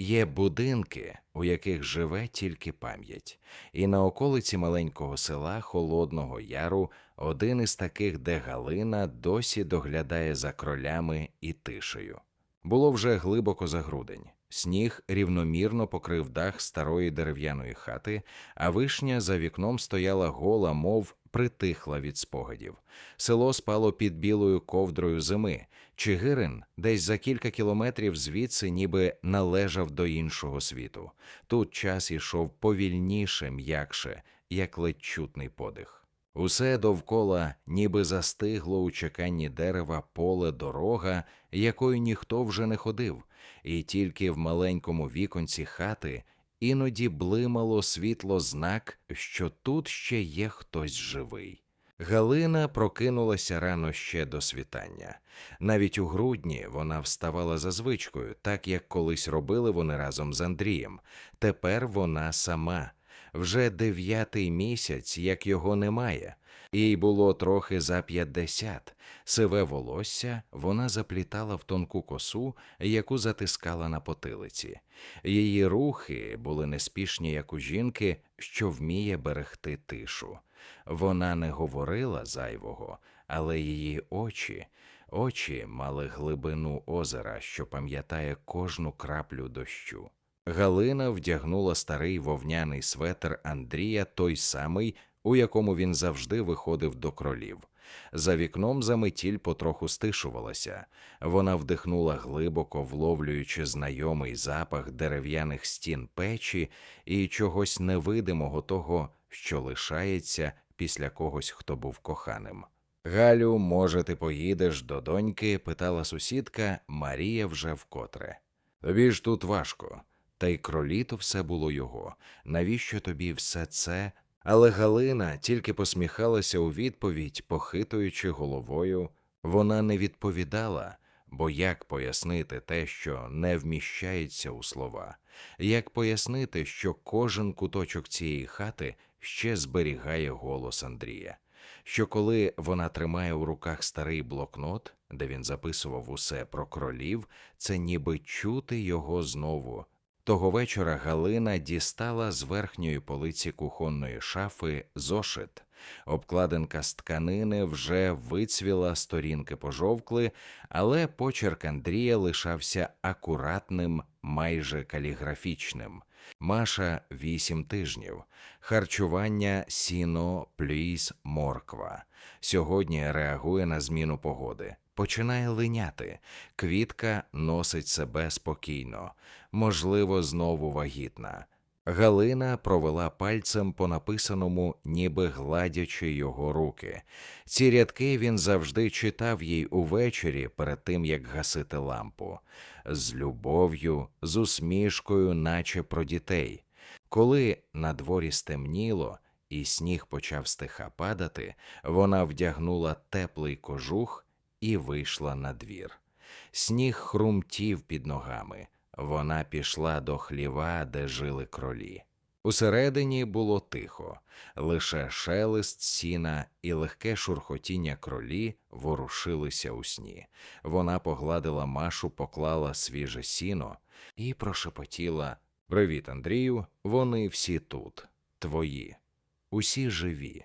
Є будинки, у яких живе тільки пам'ять, і на околиці маленького села Холодного Яру один із таких, де Галина досі доглядає за кролями і тишею. Було вже глибоко за грудень. Сніг рівномірно покрив дах старої дерев'яної хати, а вишня за вікном стояла гола, мов притихла від спогадів. Село спало під білою ковдрою зими. Чигирин десь за кілька кілометрів звідси ніби належав до іншого світу. Тут час ішов повільніше, м'якше, як ледь чутний подих. Усе довкола ніби застигло у чеканні дерева поле дорога, якою ніхто вже не ходив, і тільки в маленькому віконці хати іноді блимало світло знак, що тут ще є хтось живий. Галина прокинулася рано ще до світання. Навіть у грудні вона вставала за звичкою, так як колись робили вони разом з Андрієм. Тепер вона сама. Вже дев'ятий місяць, як його немає. Їй було трохи за п'ятдесят. Сиве волосся вона заплітала в тонку косу, яку затискала на потилиці. Її рухи були неспішні, як у жінки, що вміє берегти тишу. Вона не говорила зайвого, але її очі, очі мали глибину озера, що пам'ятає кожну краплю дощу. Галина вдягнула старий вовняний светр Андрія, той самий, у якому він завжди виходив до кролів. За вікном заметіль потроху стишувалася. Вона вдихнула глибоко, вловлюючи знайомий запах дерев'яних стін печі і чогось невидимого того, що лишається після когось, хто був коханим. Галю, може, ти поїдеш до доньки? питала сусідка Марія вже вкотре. Тобі ж тут важко. Та й кроліто все було його. Навіщо тобі все це? Але Галина тільки посміхалася у відповідь, похитуючи головою. Вона не відповідала, бо як пояснити те, що не вміщається у слова, як пояснити, що кожен куточок цієї хати ще зберігає голос Андрія, що коли вона тримає у руках старий блокнот, де він записував усе про кролів, це ніби чути його знову. Того вечора Галина дістала з верхньої полиці кухонної шафи зошит. Обкладинка з тканини вже вицвіла, сторінки пожовкли, але почерк Андрія лишався акуратним, майже каліграфічним. Маша вісім тижнів. Харчування сіно, пліс, морква. Сьогодні реагує на зміну погоди. Починає линяти. Квітка носить себе спокійно, можливо, знову вагітна. Галина провела пальцем по написаному, ніби гладячи його руки. Ці рядки він завжди читав їй увечері перед тим, як гасити лампу, з любов'ю, з усмішкою, наче про дітей. Коли на дворі стемніло і сніг почав стиха падати, вона вдягнула теплий кожух і вийшла на двір. Сніг хрумтів під ногами. Вона пішла до хліва, де жили кролі. Усередині було тихо, лише шелест сіна і легке шурхотіння кролі ворушилися у сні. Вона погладила Машу, поклала свіже сіно і прошепотіла Привіт, Андрію, вони всі тут, твої, усі живі,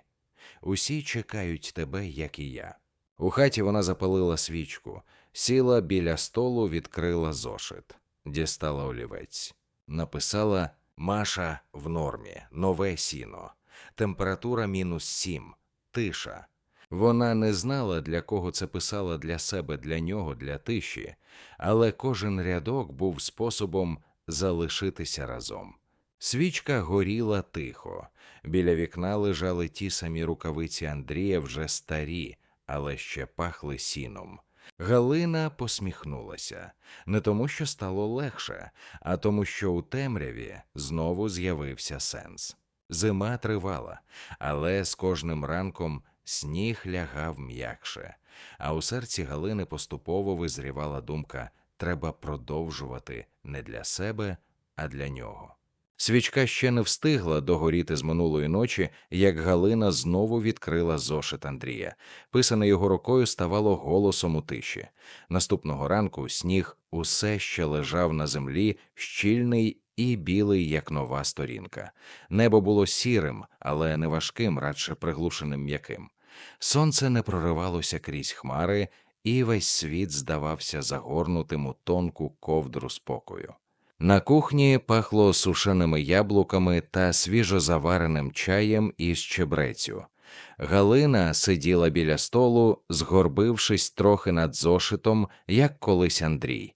усі чекають тебе, як і я. У хаті вона запалила свічку, сіла біля столу, відкрила зошит, дістала олівець, написала Маша в нормі, нове сіно, температура мінус сім, тиша. Вона не знала, для кого це писала для себе, для нього, для тиші, але кожен рядок був способом залишитися разом. Свічка горіла тихо. Біля вікна лежали ті самі рукавиці Андрія, вже старі, але ще пахли сіном. Галина посміхнулася не тому, що стало легше, а тому, що у темряві знову з'явився сенс. Зима тривала, але з кожним ранком сніг лягав м'якше, а у серці Галини поступово визрівала думка треба продовжувати не для себе, а для нього. Свічка ще не встигла догоріти з минулої ночі, як Галина знову відкрила зошит Андрія. Писане його рукою ставало голосом у тиші. Наступного ранку сніг усе ще лежав на землі, щільний і білий, як нова сторінка. Небо було сірим, але не важким, радше приглушеним м'яким. Сонце не проривалося крізь хмари, і весь світ здавався загорнутим у тонку ковдру спокою. На кухні пахло сушеними яблуками та свіжозавареним чаєм із чебрецю. Галина сиділа біля столу, згорбившись трохи над зошитом, як колись Андрій.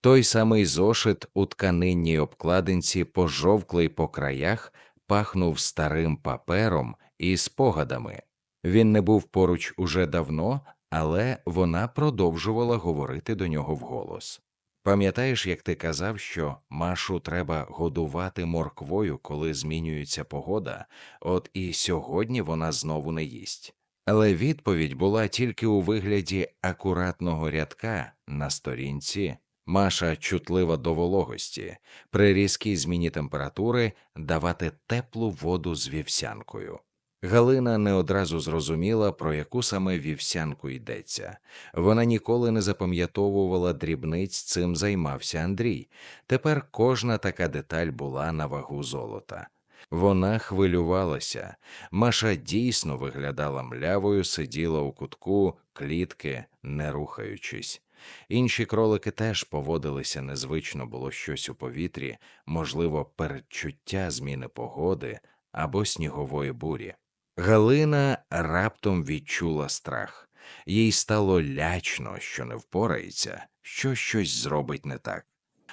Той самий зошит у тканинній обкладинці, пожовклий по краях, пахнув старим папером і спогадами. Він не був поруч уже давно, але вона продовжувала говорити до нього вголос. Пам'ятаєш, як ти казав, що Машу треба годувати морквою, коли змінюється погода, от і сьогодні вона знову не їсть. Але відповідь була тільки у вигляді акуратного рядка на сторінці. Маша чутлива до вологості, при різкій зміні температури давати теплу воду з вівсянкою. Галина не одразу зрозуміла, про яку саме вівсянку йдеться. Вона ніколи не запам'ятовувала дрібниць, цим займався Андрій. Тепер кожна така деталь була на вагу золота. Вона хвилювалася. Маша дійсно виглядала млявою, сиділа у кутку клітки, не рухаючись. Інші кролики теж поводилися незвично було щось у повітрі, можливо, передчуття зміни погоди або снігової бурі. Галина раптом відчула страх, їй стало лячно, що не впорається, що щось зробить не так.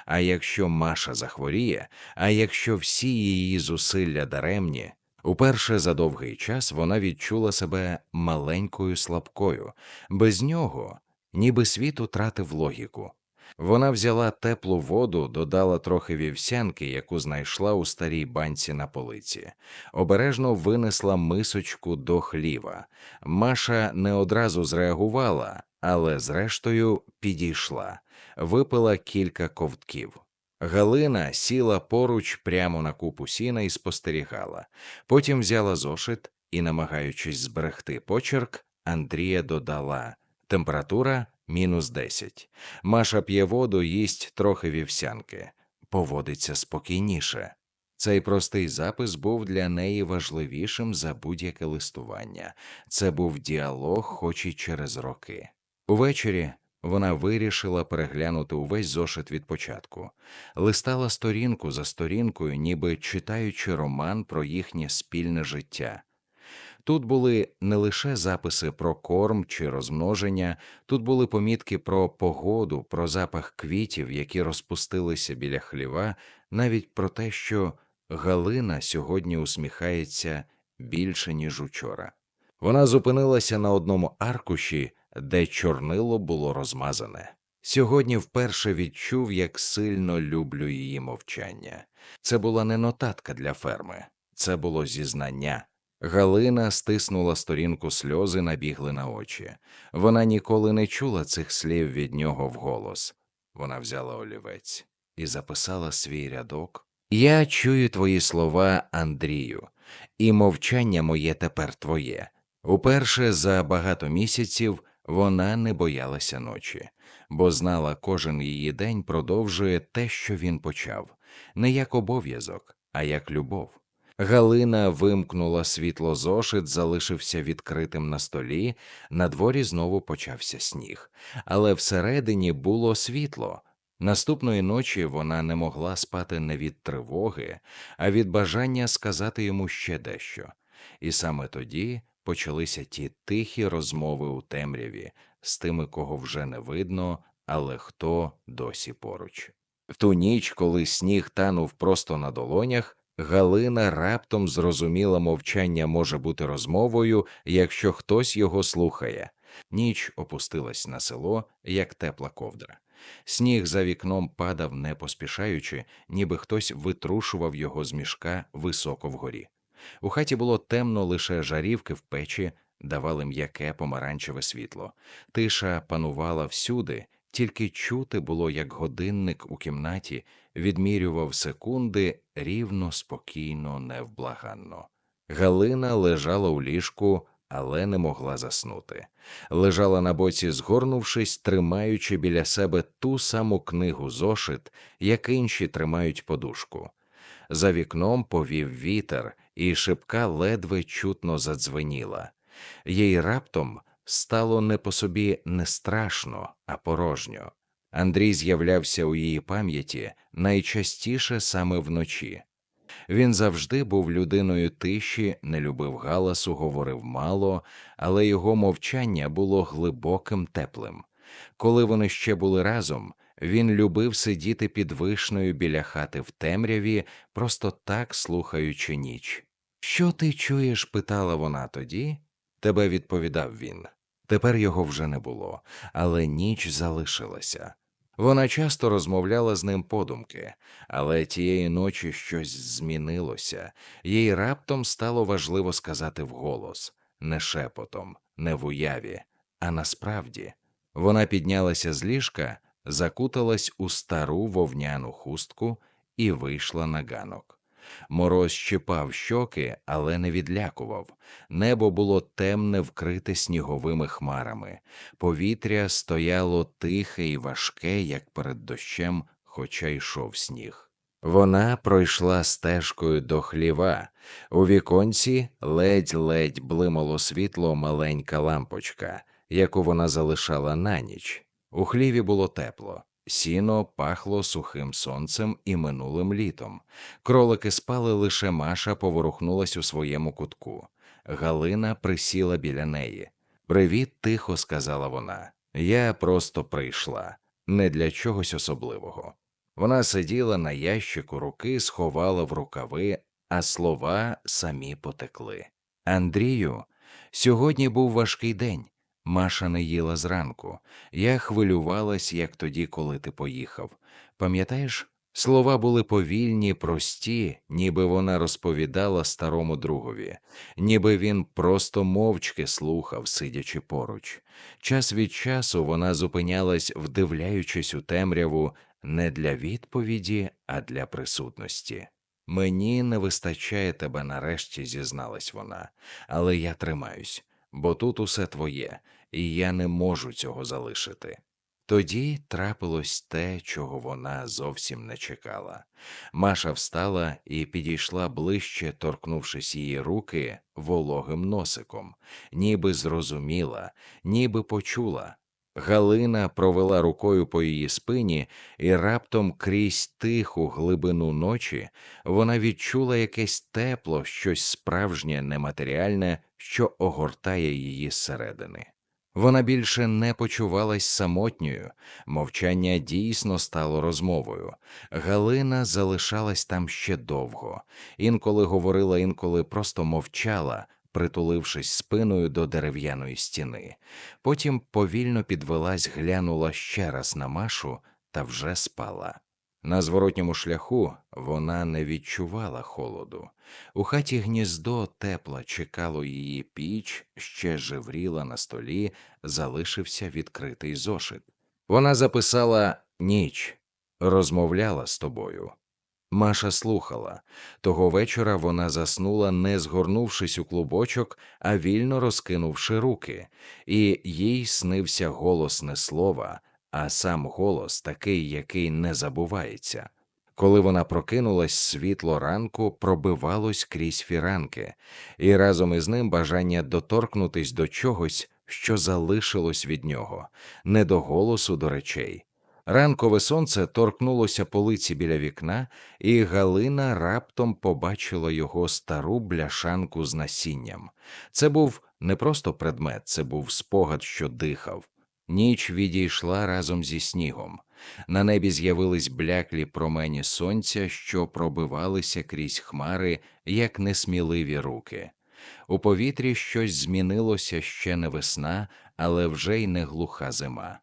А якщо Маша захворіє, а якщо всі її зусилля даремні, уперше за довгий час вона відчула себе маленькою слабкою, без нього, ніби світ утратив логіку. Вона взяла теплу воду, додала трохи вівсянки, яку знайшла у старій банці на полиці, обережно винесла мисочку до хліва. Маша не одразу зреагувала, але зрештою підійшла, випила кілька ковтків. Галина сіла поруч прямо на купу сіна і спостерігала. Потім взяла зошит і, намагаючись зберегти почерк, Андрія додала температура мінус 10. Маша п'є воду, їсть трохи вівсянки, поводиться спокійніше. Цей простий запис був для неї важливішим за будь-яке листування. Це був діалог, хоч і через роки. Увечері вона вирішила переглянути увесь зошит від початку, листала сторінку за сторінкою, ніби читаючи роман про їхнє спільне життя. Тут були не лише записи про корм чи розмноження, тут були помітки про погоду, про запах квітів, які розпустилися біля хліва, навіть про те, що Галина сьогодні усміхається більше, ніж учора. Вона зупинилася на одному аркуші, де чорнило було розмазане. Сьогодні вперше відчув, як сильно люблю її мовчання. Це була не нотатка для ферми, це було зізнання. Галина стиснула сторінку сльози, набігли на очі. Вона ніколи не чула цих слів від нього вголос. Вона взяла олівець і записала свій рядок. Я чую твої слова, Андрію, і мовчання моє тепер твоє. Уперше за багато місяців вона не боялася ночі, бо знала, кожен її день продовжує те, що він почав, не як обов'язок, а як любов. Галина вимкнула світло зошит, залишився відкритим на столі, на дворі знову почався сніг, але всередині було світло. Наступної ночі вона не могла спати не від тривоги, а від бажання сказати йому ще дещо. І саме тоді почалися ті тихі розмови у темряві з тими, кого вже не видно, але хто досі поруч. В ту ніч, коли сніг танув просто на долонях, Галина раптом зрозуміла, мовчання може бути розмовою, якщо хтось його слухає. Ніч опустилась на село, як тепла ковдра. Сніг за вікном падав, не поспішаючи, ніби хтось витрушував його з мішка високо вгорі. У хаті було темно, лише жарівки в печі давали м'яке помаранчеве світло. Тиша панувала всюди, тільки чути було, як годинник у кімнаті відмірював секунди рівно, спокійно, невблаганно. Галина лежала у ліжку, але не могла заснути. Лежала на боці, згорнувшись, тримаючи біля себе ту саму книгу зошит, як інші тримають подушку. За вікном повів вітер, і шибка ледве чутно задзвеніла. Їй раптом стало не по собі не страшно, а порожньо. Андрій з'являвся у її пам'яті найчастіше саме вночі. Він завжди був людиною тиші, не любив галасу, говорив мало, але його мовчання було глибоким теплим. Коли вони ще були разом, він любив сидіти під вишнею біля хати в темряві, просто так слухаючи ніч. Що ти чуєш? питала вона тоді. Тебе відповідав він. Тепер його вже не було, але ніч залишилася. Вона часто розмовляла з ним подумки, але тієї ночі щось змінилося, їй раптом стало важливо сказати вголос, не шепотом, не в уяві, а насправді. Вона піднялася з ліжка, закуталась у стару вовняну хустку і вийшла на ганок. Мороз щипав щоки, але не відлякував. Небо було темне, вкрите сніговими хмарами, повітря стояло тихе і важке, як перед дощем, хоча йшов сніг. Вона пройшла стежкою до хліва. У віконці ледь-ледь блимало світло маленька лампочка, яку вона залишала на ніч. У хліві було тепло. Сіно пахло сухим сонцем і минулим літом. Кролики спали, лише Маша поворухнулась у своєму кутку. Галина присіла біля неї. Привіт, тихо, сказала вона. Я просто прийшла, не для чогось особливого. Вона сиділа на ящику руки, сховала в рукави, а слова самі потекли. Андрію, сьогодні був важкий день. Маша не їла зранку. Я хвилювалась, як тоді, коли ти поїхав. Пам'ятаєш, слова були повільні, прості, ніби вона розповідала старому другові, ніби він просто мовчки слухав, сидячи поруч. Час від часу вона зупинялась, вдивляючись у темряву не для відповіді, а для присутності. Мені не вистачає тебе нарешті, зізналась вона, але я тримаюсь, бо тут усе твоє і я не можу цього залишити. Тоді трапилось те, чого вона зовсім не чекала. Маша встала і підійшла ближче, торкнувшись її руки вологим носиком, ніби зрозуміла, ніби почула. Галина провела рукою по її спині, і раптом крізь тиху глибину ночі вона відчула якесь тепло, щось справжнє, нематеріальне, що огортає її зсередини. Вона більше не почувалась самотньою, мовчання дійсно стало розмовою. Галина залишалась там ще довго, інколи говорила, інколи просто мовчала, притулившись спиною до дерев'яної стіни. Потім повільно підвелась, глянула ще раз на Машу та вже спала. На зворотньому шляху вона не відчувала холоду. У хаті гніздо тепла чекало її піч, ще живріла на столі, залишився відкритий зошит. Вона записала ніч, розмовляла з тобою. Маша слухала. Того вечора вона заснула, не згорнувшись у клубочок, а вільно розкинувши руки, і їй снився голосне слова, а сам голос такий, який не забувається. Коли вона прокинулась, світло ранку пробивалось крізь фіранки, і разом із ним бажання доторкнутись до чогось, що залишилось від нього, не до голосу до речей. Ранкове сонце торкнулося полиці біля вікна, і Галина раптом побачила його стару бляшанку з насінням. Це був не просто предмет, це був спогад, що дихав. Ніч відійшла разом зі снігом. На небі з'явились бляклі промені сонця, що пробивалися крізь хмари, як несміливі руки. У повітрі щось змінилося ще не весна, але вже й не глуха зима.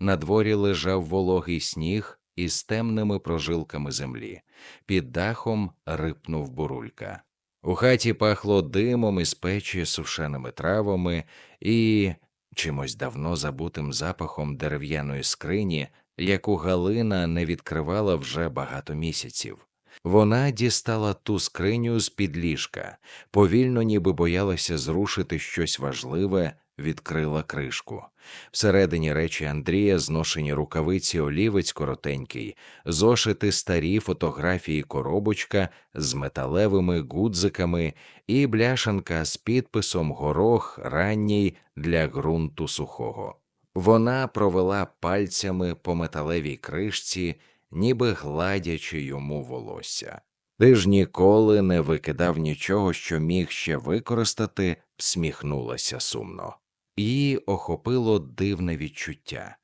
На дворі лежав вологий сніг із темними прожилками землі, під дахом рипнув бурулька. У хаті пахло димом із печі сушеними травами і чимось давно забутим запахом дерев'яної скрині, яку Галина не відкривала вже багато місяців. Вона дістала ту скриню з під ліжка, повільно, ніби боялася зрушити щось важливе, відкрила кришку. Всередині речі Андрія зношені рукавиці олівець коротенький, зошити старі фотографії коробочка з металевими гудзиками і бляшанка з підписом горох ранній для ґрунту сухого. Вона провела пальцями по металевій кришці, ніби гладячи йому волосся. Ти ж ніколи не викидав нічого, що міг ще використати, всміхнулася сумно. Її охопило дивне відчуття.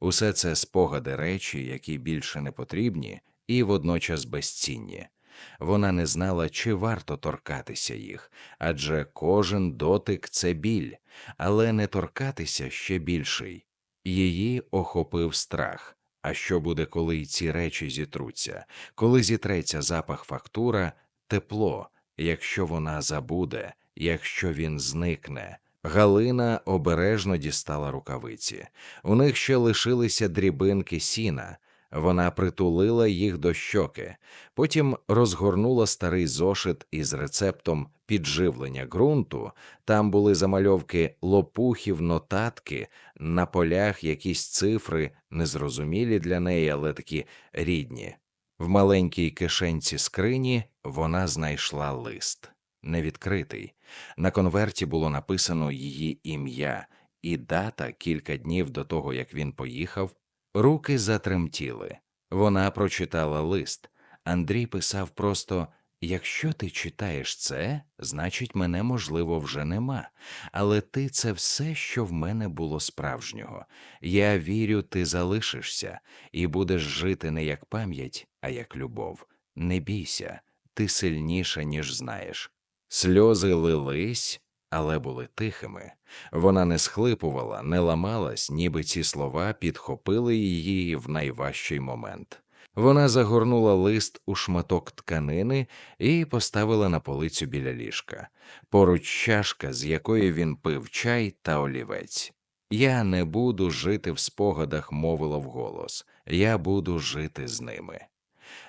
Усе це спогади речі, які більше не потрібні, і водночас безцінні. Вона не знала, чи варто торкатися їх, адже кожен дотик це біль, але не торкатися ще більший. Її охопив страх. А що буде, коли й ці речі зітруться, коли зітреться запах фактура, тепло, якщо вона забуде, якщо він зникне. Галина обережно дістала рукавиці. У них ще лишилися дрібинки сіна. Вона притулила їх до щоки, потім розгорнула старий зошит із рецептом підживлення ґрунту. Там були замальовки лопухів, нотатки, на полях якісь цифри, незрозумілі для неї, але такі рідні. В маленькій кишенці скрині вона знайшла лист невідкритий. На конверті було написано її ім'я і дата кілька днів до того, як він поїхав. Руки затремтіли. Вона прочитала лист. Андрій писав просто якщо ти читаєш це, значить, мене, можливо, вже нема, але ти це все, що в мене було справжнього. Я вірю, ти залишишся і будеш жити не як пам'ять, а як любов. Не бійся, ти сильніша, ніж знаєш. Сльози лились, але були тихими. Вона не схлипувала, не ламалась, ніби ці слова підхопили її в найважчий момент. Вона загорнула лист у шматок тканини і поставила на полицю біля ліжка, поруч чашка, з якої він пив чай та олівець. Я не буду жити в спогадах, мовила вголос, я буду жити з ними.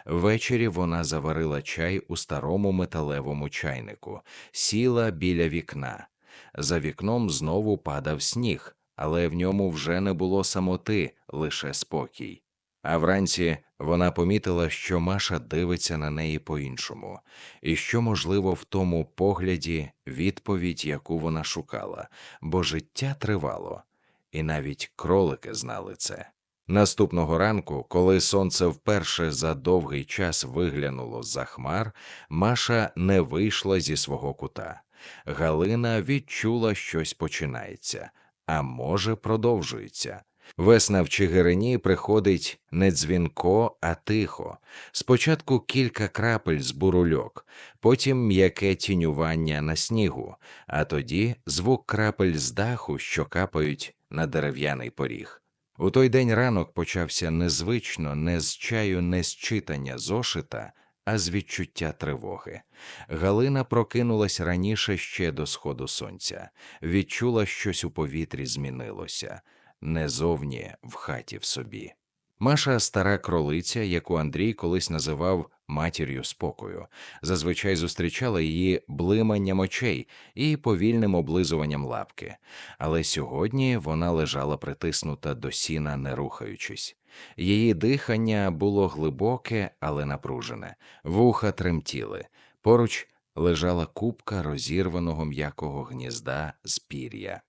Ввечері вона заварила чай у старому металевому чайнику, сіла біля вікна. За вікном знову падав сніг, але в ньому вже не було самоти, лише спокій. А вранці вона помітила, що Маша дивиться на неї по-іншому, і що, можливо, в тому погляді відповідь, яку вона шукала, бо життя тривало, і навіть кролики знали це. Наступного ранку, коли сонце вперше за довгий час виглянуло за хмар, Маша не вийшла зі свого кута. Галина відчула, щось починається, а може, продовжується. Весна в Чигирині приходить не дзвінко, а тихо. Спочатку кілька крапель з бурульок, потім м'яке тінювання на снігу, а тоді звук крапель з даху, що капають на дерев'яний поріг. У той день ранок почався незвично, не з чаю, не з читання зошита, а з відчуття тривоги. Галина прокинулась раніше ще до сходу сонця, відчула, щось у повітрі змінилося, не зовні в хаті в собі. Маша стара кролиця, яку Андрій колись називав матір'ю спокою, зазвичай зустрічала її блиманням очей і повільним облизуванням лапки, але сьогодні вона лежала притиснута до сіна, не рухаючись. Її дихання було глибоке, але напружене, вуха тремтіли. Поруч лежала купка розірваного м'якого гнізда з пір'я.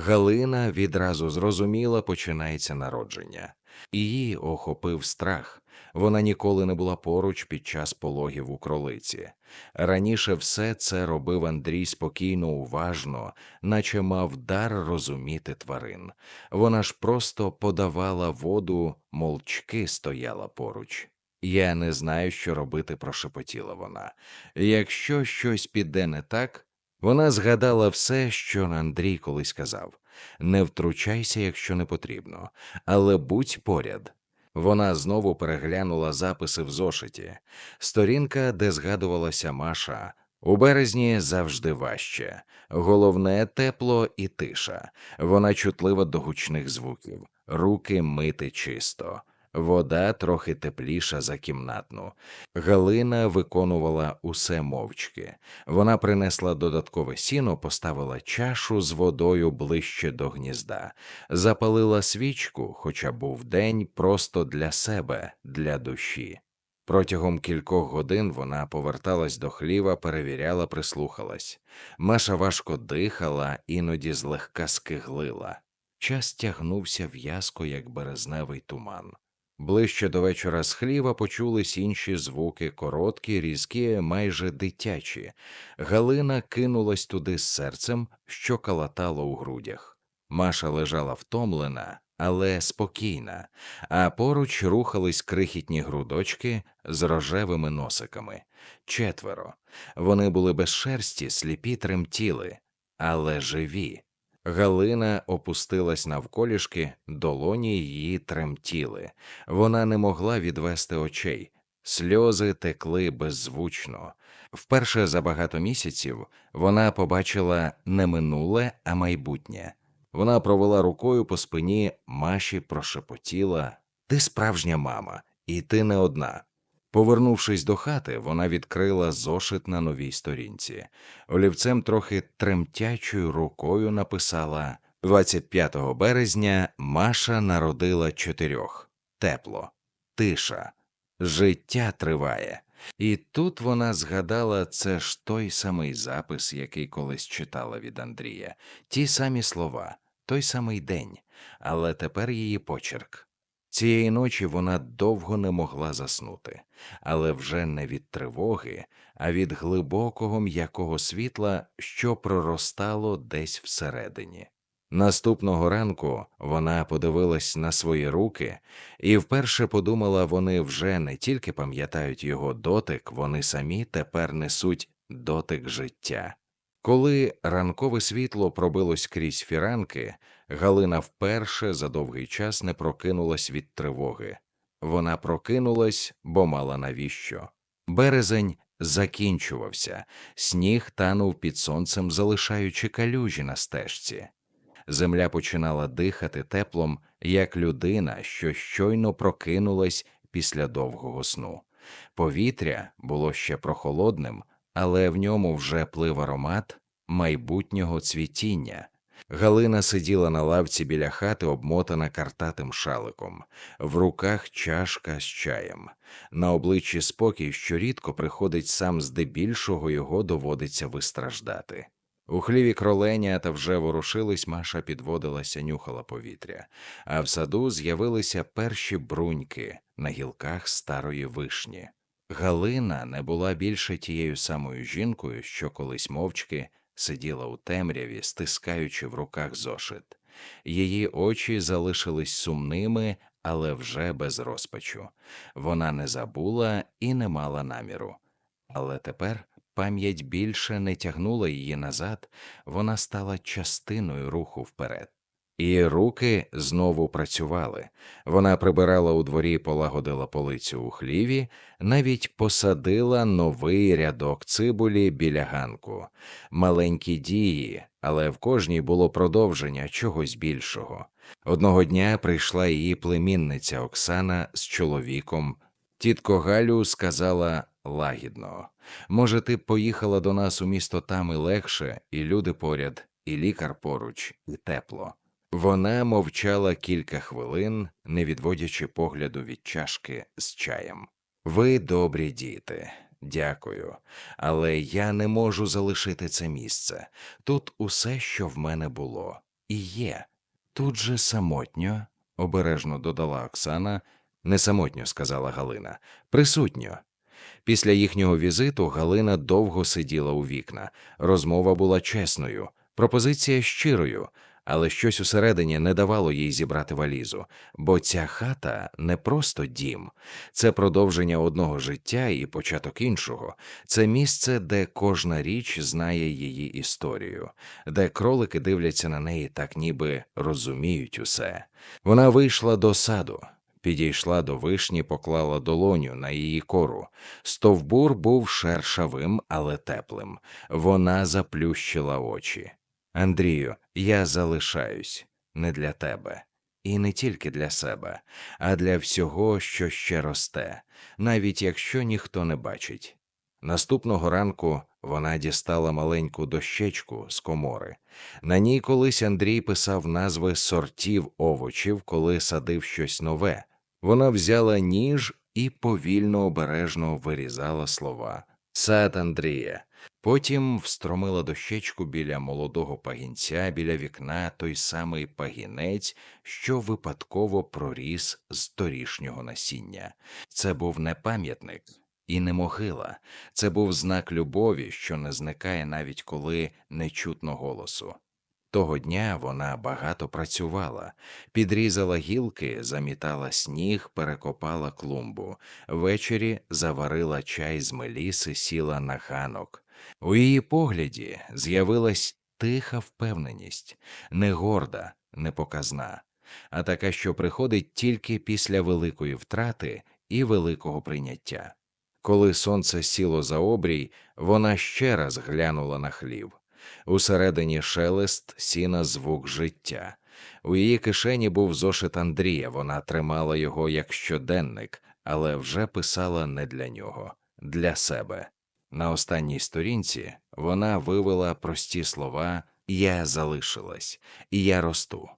Галина відразу зрозуміла, починається народження. Її охопив страх. Вона ніколи не була поруч під час пологів у кролиці. Раніше все це робив Андрій спокійно, уважно, наче мав дар розуміти тварин. Вона ж просто подавала воду, молчки стояла поруч. Я не знаю, що робити, прошепотіла вона. Якщо щось піде не так, вона згадала все, що Андрій колись казав не втручайся, якщо не потрібно, але будь поряд. Вона знову переглянула записи в зошиті, сторінка, де згадувалася Маша, У березні завжди важче. Головне тепло і тиша. Вона чутлива до гучних звуків, руки мити чисто, вода трохи тепліша за кімнатну. Галина виконувала усе мовчки. Вона принесла додаткове сіно, поставила чашу з водою ближче до гнізда, запалила свічку, хоча був день просто для себе, для душі. Протягом кількох годин вона поверталась до хліва, перевіряла, прислухалась. Маша важко дихала, іноді злегка скиглила. Час тягнувся в'язко, як березневий туман. Ближче до вечора з хліва почулись інші звуки, короткі, різкі, майже дитячі. Галина кинулась туди з серцем, що калатало у грудях. Маша лежала втомлена, але спокійна, а поруч рухались крихітні грудочки з рожевими носиками. Четверо. Вони були без шерсті, сліпі тремтіли, але живі. Галина опустилась навколішки, долоні її тремтіли. Вона не могла відвести очей, сльози текли беззвучно. Вперше за багато місяців вона побачила не минуле, а майбутнє. Вона провела рукою по спині Маші, прошепотіла Ти справжня мама, і ти не одна. Повернувшись до хати, вона відкрила зошит на новій сторінці. Олівцем трохи тремтячою рукою написала 25 березня Маша народила чотирьох. Тепло, тиша, життя триває. І тут вона згадала це ж той самий запис, який колись читала від Андрія, ті самі слова, той самий день, але тепер її почерк. Цієї ночі вона довго не могла заснути, але вже не від тривоги, а від глибокого м'якого світла, що проростало десь всередині. Наступного ранку вона подивилась на свої руки і вперше подумала, вони вже не тільки пам'ятають його дотик, вони самі тепер несуть дотик життя. Коли ранкове світло пробилось крізь фіранки, Галина вперше за довгий час не прокинулась від тривоги. Вона прокинулась, бо мала навіщо. Березень закінчувався, сніг танув під сонцем, залишаючи калюжі на стежці. Земля починала дихати теплом, як людина, що щойно прокинулась після довгого сну. Повітря було ще прохолодним, але в ньому вже плив аромат майбутнього цвітіння. Галина сиділа на лавці біля хати, обмотана картатим шаликом, в руках чашка з чаєм, на обличчі спокій, що рідко приходить сам здебільшого його доводиться вистраждати. У хліві кроленята вже ворушились, Маша підводилася, нюхала повітря, а в саду з'явилися перші бруньки на гілках старої вишні. Галина не була більше тією самою жінкою, що колись мовчки сиділа у темряві, стискаючи в руках зошит. Її очі залишились сумними, але вже без розпачу. Вона не забула і не мала наміру. Але тепер пам'ять більше не тягнула її назад, вона стала частиною руху вперед. І руки знову працювали. Вона прибирала у дворі, полагодила полицю у хліві, навіть посадила новий рядок цибулі біля ганку, маленькі дії, але в кожній було продовження чогось більшого. Одного дня прийшла її племінниця Оксана з чоловіком. Тітко Галю сказала лагідно може, ти б поїхала до нас у місто там і легше, і люди поряд, і лікар поруч, і тепло. Вона мовчала кілька хвилин, не відводячи погляду від чашки з чаєм. Ви добрі діти, дякую, але я не можу залишити це місце. Тут усе, що в мене було, і є. Тут же самотньо, обережно додала Оксана, не самотньо, сказала Галина, присутньо. Після їхнього візиту Галина довго сиділа у вікна. Розмова була чесною, пропозиція щирою але щось усередині не давало їй зібрати валізу, бо ця хата не просто дім, це продовження одного життя і початок іншого, це місце, де кожна річ знає її історію, де кролики дивляться на неї так, ніби розуміють усе. Вона вийшла до саду. Підійшла до вишні, поклала долоню на її кору. Стовбур був шершавим, але теплим. Вона заплющила очі. Андрію, я залишаюсь не для тебе. І не тільки для себе, а для всього, що ще росте, навіть якщо ніхто не бачить. Наступного ранку вона дістала маленьку дощечку з комори. На ній колись Андрій писав назви сортів овочів, коли садив щось нове. Вона взяла ніж і повільно обережно вирізала слова Сад Андрія. Потім встромила дощечку біля молодого пагінця, біля вікна той самий пагінець, що випадково проріс з торішнього насіння. Це був не пам'ятник і не могила, це був знак любові, що не зникає навіть коли не чутно голосу. Того дня вона багато працювала, підрізала гілки, замітала сніг, перекопала клумбу. Ввечері заварила чай з меліси, сіла на ганок. У її погляді з'явилась тиха впевненість, не горда, не показна, а така, що приходить тільки після великої втрати і великого прийняття. Коли сонце сіло за обрій, вона ще раз глянула на хлів. Усередині шелест сіна звук життя. У її кишені був зошит Андрія, вона тримала його як щоденник, але вже писала не для нього, для себе. На останній сторінці вона вивела прості слова Я залишилась, і я росту.